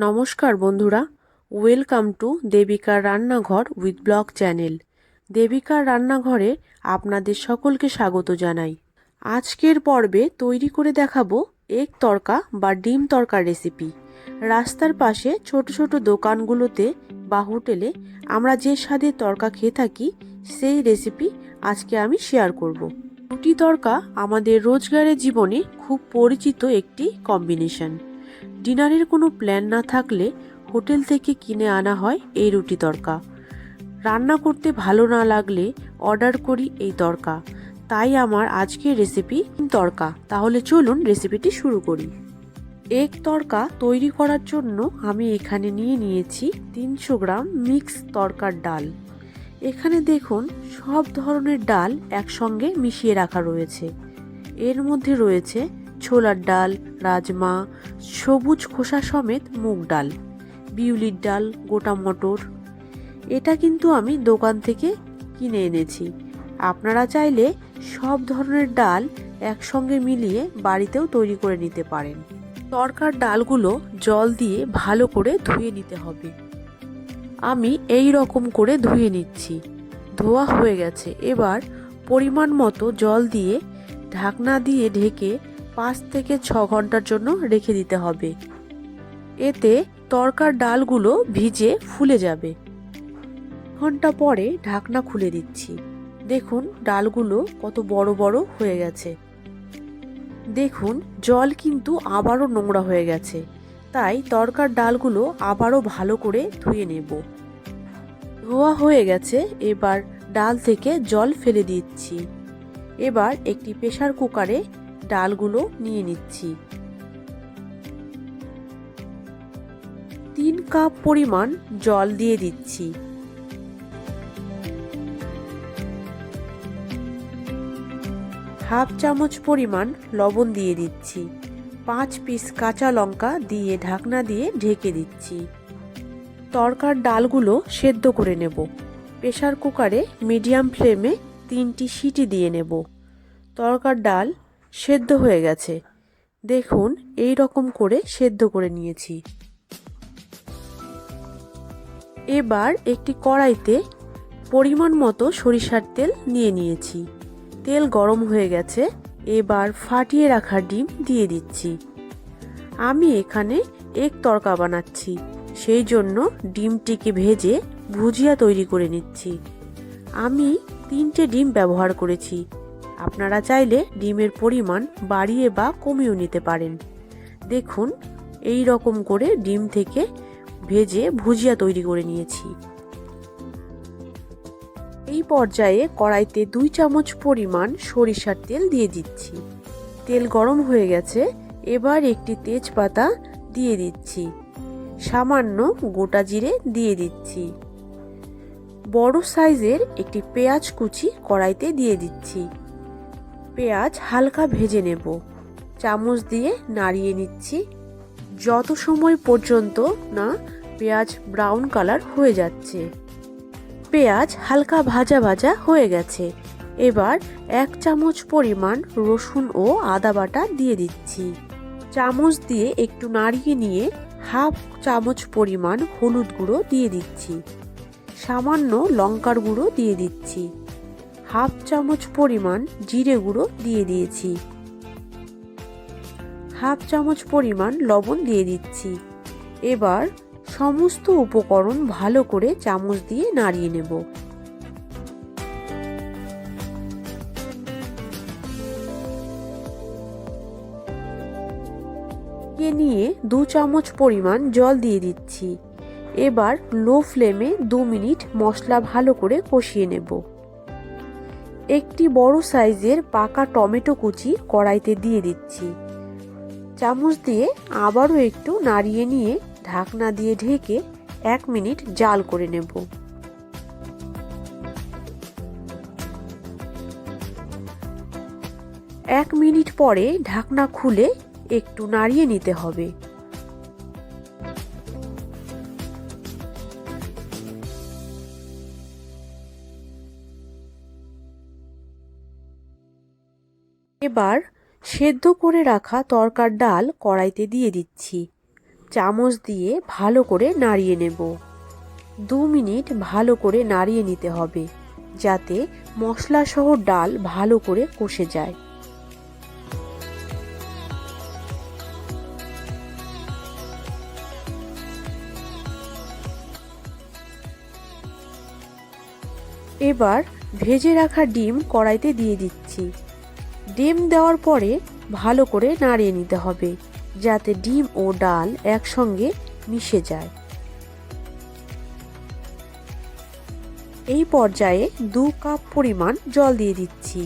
নমস্কার বন্ধুরা, welcome to দেবিকার রান্নাঘর উইথ ব্লগ চ্যানেল। দেবিকার রান্নাঘরে আপনাদের সকলকে স্বাগত জানাই। আজকের পর্বে তৈরি করে দেখাবো এগ তরকা বা ডিম তরকার রেসিপি। রাস্তার পাশে ছোট ছোট দোকানগুলোতে বা হোটেলে আমরা যে স্বাদের তরকা খেয়ে থাকি, সেই রেসিপি আজকে আমি শেয়ার করব। রুটি তরকা আমাদের রোজগারের জীবনে খুব পরিচিত একটি কম্বিনেশন। ডিনারের কোনো প্ল্যান না থাকলে হোটেল থেকে কিনে আনা হয় এই রুটি তরকা। রান্না করতে ভালো না লাগলে অর্ডার করি এই তরকা। তাই আমার আজকের রেসিপি তরকা। তাহলে চলুন রেসিপিটি শুরু করি। এগ তরকা তৈরি করার জন্য আমি এখানে নিয়ে নিয়েছি তিনশো গ্রাম মিক্স তরকার ডাল। এখানে দেখুন সব ধরনের ডাল একসঙ্গে মিশিয়ে রাখা রয়েছে। এর মধ্যে রয়েছে ছোলার ডাল, রাজমা, সবুজ খোসা সমেত মুগ ডাল, বিউলির ডাল, গোটা মটর। এটা কিন্তু আমি দোকান থেকে কিনে এনেছি। আপনারা চাইলে সব ধরনের ডাল একসঙ্গে মিলিয়ে বাড়িতেও তৈরি করে নিতে পারেন। তরকার ডালগুলো জল দিয়ে ভালো করে ধুয়ে নিতে হবে। আমি এই রকম করে ধুয়ে নিচ্ছি। ধোয়া হয়ে গেছে। এবার পরিমাণ মতো জল দিয়ে ঢাকনা দিয়ে ঢেকে পাঁচ থেকে ছ ঘণ্টার জন্য রেখে দিতে হবে। এতে তরকার ডালগুলো ভিজে ফুলে যাবে। ঘণ্টা পরে ঢাকনা খুলে দিচ্ছি। দেখুন, ডালগুলো কত বড় বড় হয়ে গেছে। দেখুন, জল কিন্তু আবারও নোংরা হয়ে গেছে। তাই তরকার ডালগুলো আবারও ভালো করে ধুয়ে নেব। ধোয়া হয়ে গেছে, এবার ডাল থেকে জল ফেলে দিচ্ছি। এবার একটি প্রেশার কুকারে ডালগুলো নিয়ে নিচ্ছি। তিন কাপ পরিমাণ জল দিয়ে দিচ্ছি। হাফ চামচ পরিমাণ লবণ দিয়ে দিচ্ছি। পাঁচ পিস কাঁচা লঙ্কা দিয়ে ঢাকনা দিয়ে ঢেকে দিচ্ছি। তরকার ডালগুলো সেদ্ধ করে নেব। প্রেশার কুকারে মিডিয়াম ফ্লেমে তিনটি সিটি দিয়ে নেব। তরকার ডাল সেদ্ধ হয়ে গেছে। দেখুন, এই রকম করে সেদ্ধ করে নিয়েছি। এবার একটি কড়াইতে পরিমাণ মতো সরিষার তেল নিয়ে নিয়েছি। তেল গরম হয়ে গেছে, এবার ফাটিয়ে রাখা ডিম দিয়ে দিচ্ছি। আমি এখানে এক তরকা বানাচ্ছি, সেই জন্য ডিমটিকে ভেজে ভুজিয়া তৈরি করে নিচ্ছি। আমি তিনটে ডিম ব্যবহার করেছি। আপনারা চাইলে ডিমের পরিমাণ বাড়িয়ে বা কমিয়েও নিতে পারেন। দেখুন, এই রকম করে ডিম থেকে ভেজে ভুজিয়া তৈরি করে নিয়েছি। এই পর্যায়ে কড়াইতে দুই চামচ পরিমাণ সরিষার তেল দিয়ে দিচ্ছি। তেল গরম হয়ে গেছে, এবার একটি তেজপাতা দিয়ে দিচ্ছি। সামান্য গোটা জিরে দিয়ে দিচ্ছি। বড় সাইজের একটি পেঁয়াজ কুচি কড়াইতে দিয়ে দিচ্ছি। পেঁয়াজ হালকা ভেজে নেব। চামচ দিয়ে নাড়িয়ে নিচ্ছি। যত সময় পর্যন্ত না পেঁয়াজ ব্রাউন কালার হয়ে যাচ্ছে। পেঁয়াজ হালকা ভাজা ভাজা হয়ে গেছে। এবার এক চামচ পরিমাণ রসুন ও আদা বাটা দিয়ে দিচ্ছি। চামচ দিয়ে একটু নাড়িয়ে নিয়ে হাফ চামচ পরিমাণ হলুদ গুঁড়ো দিয়ে দিচ্ছি। সামান্য লঙ্কার গুঁড়ো দিয়ে দিচ্ছি। হাফ চামচ পরিমাণ জিরে গুঁড়ো দিয়ে দিয়েছি। হাফ চামচ পরিমাণ লবণ দিয়ে দিচ্ছি। এবার সমস্ত উপকরণ ভালো করে চামচ দিয়ে নাড়িয়ে নেব। নিয়ে দু চামচ পরিমাণ জল দিয়ে দিচ্ছি। এবার লো ফ্লেমে দু মিনিট মশলা ভালো করে কষিয়ে নেব। একটি বড় সাইজের পাকা টমেটো কুচি কড়াইতে দিয়ে দিচ্ছি। চামচ দিয়ে আবারও একটু নাড়িয়ে নিয়ে ঢাকনা দিয়ে ঢেকে এক মিনিট জাল করে নেব। এক মিনিট পরে ঢাকনা খুলে একটু নাড়িয়ে নিতে হবে। এবার সেদ্ধ করে রাখা তরকার ডাল কড়াইতে দিয়ে দিচ্ছি। চামচ দিয়ে ভালো করে নাড়িয়ে নেব। দু মিনিট ভালো করে নাড়িয়ে নিতে হবে, যাতে মশলাসহ ডাল ভালো করে কষে যায়। এবার ভেজে রাখা ডিম কড়াইতে দিয়ে দিচ্ছি। ডিম দেওয়ার পরে ভালো করে নাড়িয়ে নিতে হবে, যাতে ডিম ও ডাল একসঙ্গে মিশে যায়। এই পর্যায়ে দু কাপ পরিমাণ জল দিয়ে দিচ্ছি।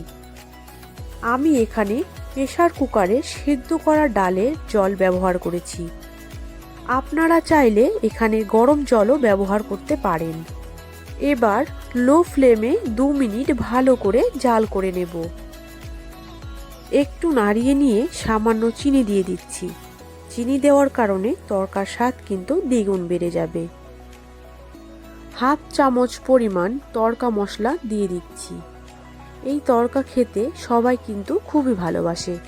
আমি এখানে প্রেশার কুকারে সেদ্ধ করা ডালের জল ব্যবহার করেছি। আপনারা চাইলে এখানে গরম জলও ব্যবহার করতে পারেন। এবার লো ফ্লেমে দু মিনিট ভালো করে জাল করে নেব। একটু নাড়িয়ে নিয়ে সামান্য চিনি দিয়ে দিচ্ছি। চিনি দেওয়ার কারণে তরকার স্বাদ কিন্তু দ্বিগুণ বেড়ে যাবে। হাফ চামচ পরিমাণ তরকা মশলা দিয়ে দিচ্ছি। এই তরকা খেতে সবাই কিন্তু খুবই ভালোবাসে।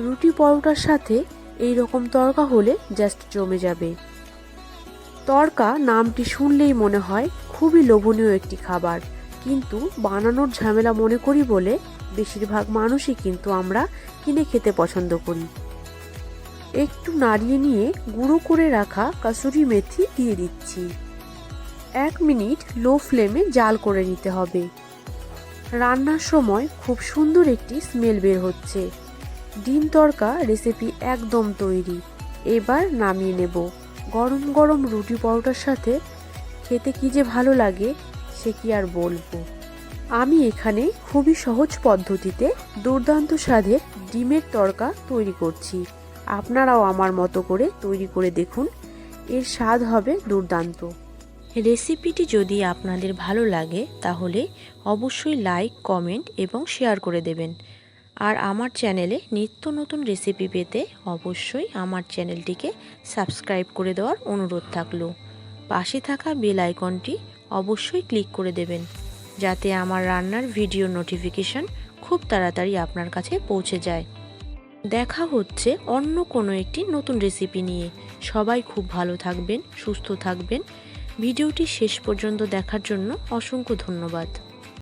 রুটি পরোটার সাথে এই রকম তরকা হলে জাস্ট জমে যাবে। তরকা নামটি শুনলেই মনে হয় খুবই লোভনীয় একটি খাবার। কিন্তু বানানোর ঝামেলা মনে করি বলে বেশিরভাগ মানুষই কিন্তু আমরা কিনে খেতে পছন্দ করি। একটু নাড়িয়ে নিয়ে গুঁড়ো করে রাখা কাসুরি মেথি দিয়ে দিচ্ছি। এক মিনিট লো ফ্লেমে জাল করে নিতে হবে। রান্নার সময় খুব সুন্দর একটি স্মেল বের হচ্ছে। ডিম তড়কা রেসিপি একদম তৈরি। এবার নামিয়ে নেব। গরম গরম রুটি পরোটার সাথে খেতে কি যে ভালো লাগে, সে কি আর বলব? আমি এখানে খুবই সহজ পদ্ধতিতে দুর্দান্ত স্বাদের ডিমের তড়কা তৈরি করছি। আপনারাও আমার মতো করে তৈরি করে দেখুন। এর স্বাদ হবে দুর্দান্ত। রেসিপিটি যদি আপনাদের ভালো লাগে, তাহলে অবশ্যই লাইক, কমেন্ট এবং শেয়ার করে দেবেন। আর আমার চ্যানেলে নিত্য নতুন রেসিপি পেতে অবশ্যই আমার চ্যানেলটিকে সাবস্ক্রাইব করে দেওয়ার অনুরোধ থাকল। পাশে থাকা বেল আইকনটি অবশ্যই ক্লিক করে দেবেন। যাতে আমার রান্নার ভিডিও নোটিফিকেশন খুব তাড়াতাড়ি আপনার কাছে পৌঁছে যায়। দেখা হচ্ছে অন্য কোনো একটি নতুন রেসিপি নিয়ে। সবাই খুব ভালো থাকবেন, সুস্থ থাকবেন। ভিডিওটি শেষ পর্যন্ত দেখার জন্য অসংখ্য ধন্যবাদ।